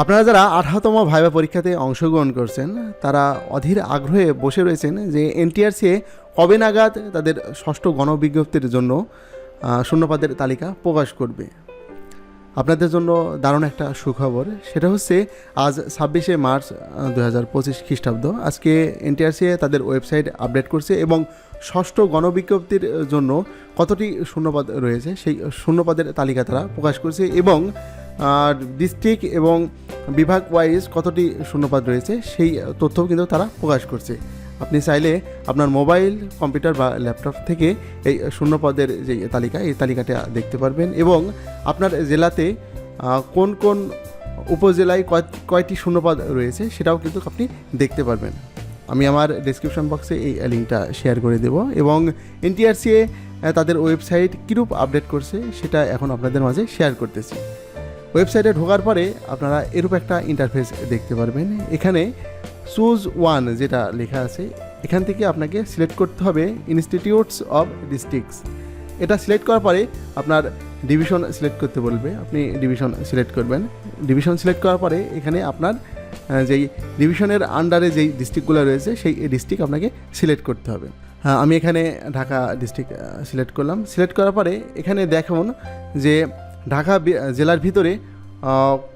আপনারা যারা আঠারোতম ভাইবা পরীক্ষাতে অংশগ্রহণ করছেন, তারা অধীর আগ্রহে বসে রয়েছেন যে এনটিআরসিএ কবে নাগাদ তাদের ষষ্ঠ গণবিজ্ঞপ্তির জন্য শূন্যপাদের তালিকা প্রকাশ করবে। আপনাদের জন্য দারুণ একটা সুখবর, সেটা হচ্ছে আজ ছাব্বিশে মার্চ দু হাজার পঁচিশ খ্রিস্টাব্দ। আজকে এনটিআরসিএ তাদের ওয়েবসাইট আপডেট করছে এবং ষষ্ঠ গণবিজ্ঞপ্তির জন্য কতটি শূন্যপদ রয়েছে, সেই শূন্যপদের তালিকা তারা প্রকাশ করছে এবং ডিস্ট্রিক্ট এবং বিভাগ ওয়াইজ কতটি শূন্যপদ রয়েছে, সেই তথ্যও কিন্তু তারা প্রকাশ করছে। আপনি চাইলে আপনার মোবাইল, কম্পিউটার বা ল্যাপটপ থেকে এই শূন্যপদের যে তালিকা, এই তালিকাটা দেখতে পারবেন এবং আপনার জেলাতে কোন কোন উপজেলায় কয়, কয়টি শূন্যপদ রয়েছে সেটাও কিন্তু আপনি দেখতে পারবেন। আমি আমার ডেসক্রিপশন বক্সে এই লিঙ্কটা শেয়ার করে দেব এবং এনটিআরসিএ তাদের ওয়েবসাইট কীরূপ আপডেট করছে সেটা এখন আপনাদের মাঝে শেয়ার করতেছি। ওয়েবসাইটে ঢোকার পরে আপনারা এরূপ একটা ইন্টারফেস দেখতে পারবেন। এখানে চুজ ওয়ান যেটা লেখা আছে, এখান থেকে আপনাকে সিলেক্ট করতে হবে ইনস্টিটিউটস অফ ডিস্ট্রিক্টস এটা সিলেক্ট করার পরে আপনার ডিভিশন সিলেক্ট করতে বলবে, আপনি ডিভিশন সিলেক্ট করবেন। ডিভিশন সিলেক্ট করার পরে এখানে আপনার যেই ডিভিশনের আন্ডারে যেই ডিস্ট্রিক্টগুলো রয়েছে, সেই ডিস্ট্রিক্ট আপনাকে সিলেক্ট করতে হবে। হ্যাঁ আমি এখানে ঢাকা ডিস্ট্রিক্ট সিলেক্ট করলাম। সিলেক্ট করার পরে এখানে দেখুন যে ঢাকা জেলার ভিতরে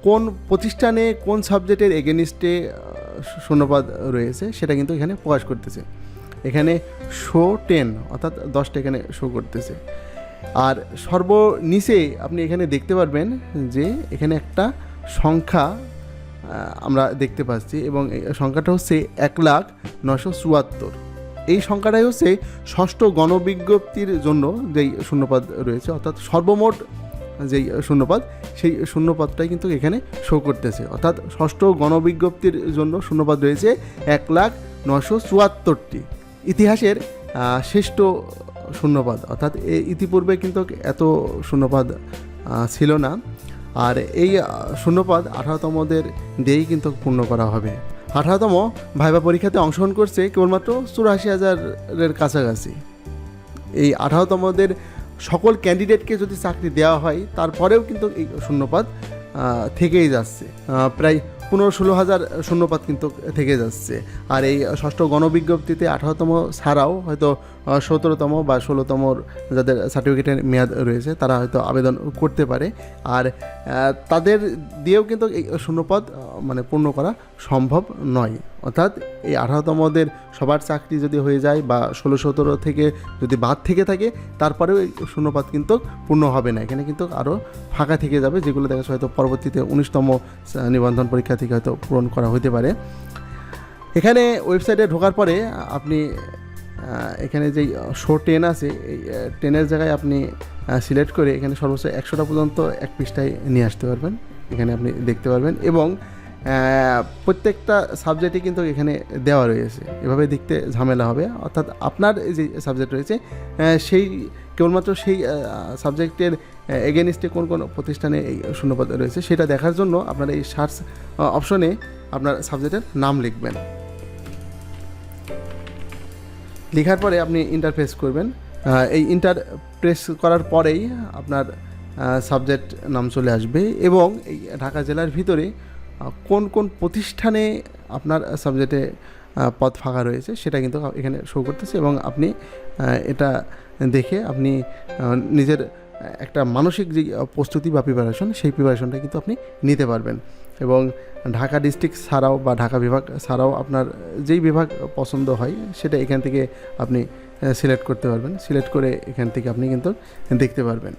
কোন প্রতিষ্ঠানে কোন সাবজেক্টের এগেনিস্টে শূন্যপদ রয়েছে সেটা কিন্তু এখানে প্রকাশ করতেছে। এখানে শো টেন, অর্থাৎ দশটা এখানে শো করতেছে। আর সর্বনিচে আপনি এখানে দেখতে পারবেন যে এখানে একটা সংখ্যা আমরা দেখতে পাচ্ছি এবং সংখ্যাটা হচ্ছে এক লাখ নশো চুয়াত্তর। এই সংখ্যাটাই হচ্ছে ষষ্ঠ গণবিজ্ঞপ্তির জন্য যেই শূন্যপদ রয়েছে, অর্থাৎ সর্বমোট যেই শূন্যপদ, সেই শূন্যপদটাই কিন্তু এখানে শো করতেছে। অর্থাৎ ষষ্ঠ গণবিজ্ঞপ্তির জন্য শূন্যপদ রয়েছে এক লাখ নশো চুয়াত্তরটি। ইতিহাসের শ্রেষ্ঠ শূন্যপদ। অর্থাৎ ইতিপূর্বে কিন্তু এত শূন্যপদ ছিল না। আর এই শূন্যপদ আঠারোতমদের দিয়েই কিন্তু পূর্ণ করা হবে। আঠারোতম ভাইবা পরীক্ষাতে অংশগ্রহণ করছে কেবলমাত্র চুরাশি হাজারের কাছাকাছি। এই আঠারোতমদের সকল ক্যান্ডিডেটকে যদি চাকরি দেওয়া হয়, তারপরেও কিন্তু এই শূন্যপাত থেকেই যাচ্ছে। প্রায় পনেরো ষোলো হাজার শূন্যপাত কিন্তু থেকে যাচ্ছে। আর এই ষষ্ঠ গণবিজ্ঞপ্তিতে আঠারোতম ছাড়াও হয়তো সতেরোতম বা ষোলোতমর যাদের সার্টিফিকেটের মেয়াদ রয়েছে, তারা হয়তো আবেদন করতে পারে। আর তাদের দিয়েও কিন্তু এই শূন্যপদ মানে পূর্ণ করা সম্ভব নয়। অর্থাৎ এই আঠারোতমদের সবার চাকরি যদি হয়ে যায় বা ষোলো সতেরো থেকে যদি বাদ থেকে থাকে, তারপরেও এই শূন্যপাত কিন্তু পূর্ণ হবে না। এখানে কিন্তু আরও ফাঁকা থেকে যাবে, যেগুলো দেখা হয়তো পরবর্তীতে উনিশতম নিবন্ধন পরীক্ষা থেকে হয়তো পূরণ করা হতে পারে। এখানে ওয়েবসাইটে ঢোকার পরে আপনি এখানে যেই শো টেন আছে, এই টেনের জায়গায় আপনি সিলেক্ট করে এখানে সর্বোচ্চ একশোটা পর্যন্ত এক পৃষ্ঠায় নিয়ে আসতে পারবেন। এখানে আপনি দেখতে পারবেন এবং প্রত্যেকটা সাবজেক্টই কিন্তু এখানে দেওয়া রয়েছে। এভাবে দেখতে ঝামেলা হবে। অর্থাৎ আপনার যে সাবজেক্ট রয়েছে সেই, কেবলমাত্র সেই সাবজেক্টের এগেনিস্টে কোন কোন প্রতিষ্ঠানে এই শূন্যপদ রয়েছে, সেটা দেখার জন্য আপনার এই সার্চ অপশনে আপনার সাবজেক্টের নাম লিখবেন। লেখার পরে আপনি ইন্টারফেস করবেন। এই ইন্টারপ্রেস করার পরেই আপনার সাবজেক্ট নাম চলে আসবে এবং এই ঢাকা জেলার ভিতরে কোন কোন প্রতিষ্ঠানে আপনার সাবজেক্টে পথ ফাঁকা রয়েছে সেটা কিন্তু এখানে শো করতেছে এবং আপনি এটা দেখে আপনি নিজের একটা মানসিক যে প্রস্তুতি বা প্রিপারেশন সেই প্রিপারেশনটা কিন্তু আপনি নিতে পারবেন। এবং ঢাকা ডিস্ট্রিক্ট ছাড়াও বা ঢাকা বিভাগ ছাড়াও আপনার যেই বিভাগ পছন্দ হয়, সেটা এখান থেকে আপনি সিলেক্ট করতে পারবেন। সিলেক্ট করে এখান থেকে আপনি কিন্তু দেখতে পারবেন।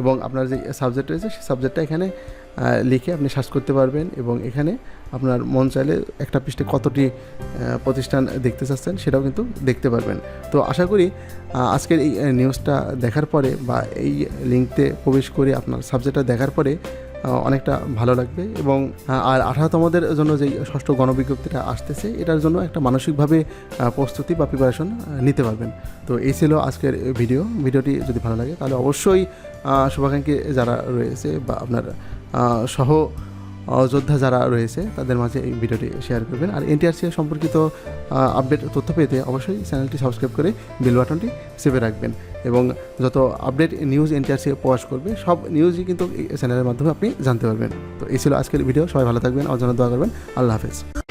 এবং আপনার যে সাবজেক্ট রয়েছে, সেই সাবজেক্টটা এখানে লিখে আপনি সার্চ করতে পারবেন এবং এখানে আপনার মন চাইলে একটা পৃষ্ঠে কতটি প্রতিষ্ঠান দেখতে চাচ্ছেন সেটাও কিন্তু দেখতে পারবেন। তো আশা করি আজকের এই নিউজটা দেখার পরে বা এই লিঙ্কতে প্রবেশ করে আপনার সাবজেক্টটা দেখার পরে অনেকটা ভালো লাগবে এবং আর আর আঠারোতমদের জন্য যে ষষ্ঠ গণবিজ্ঞপ্তিটা আসতেছে, এটার জন্য একটা মানসিকভাবে প্রস্তুতি বা প্রিপারেশন নিতে পারবেন। তো এই ছিল আজকের ভিডিও ভিডিওটি যদি ভালো লাগে, তাহলে অবশ্যই শুভাকাঙ্ক্ষী যারা রয়েছে বা আপনার সহ যোদ্ধা যারা রয়েছে, তাদের মাঝে এই ভিডিওটি শেয়ার করবেন। আর এনটিআরসি সম্পর্কিত আপডেট তথ্য পেতে অবশ্যই চ্যানেলটি সাবস্ক্রাইব করে বেল বাটনটি সেভে রাখবেন। এবং যত আপডেট নিউজ এনটিআরসি প্রকাশ করবে, সব নিউজই কিন্তু চ্যানেলের মাধ্যমে আপনি জানতে পারবেন। তো এই ছিল আজকের ভিডিও সবাই ভালো থাকবেন জন্য দোয়া করবেন। আল্লাহ হাফেজ।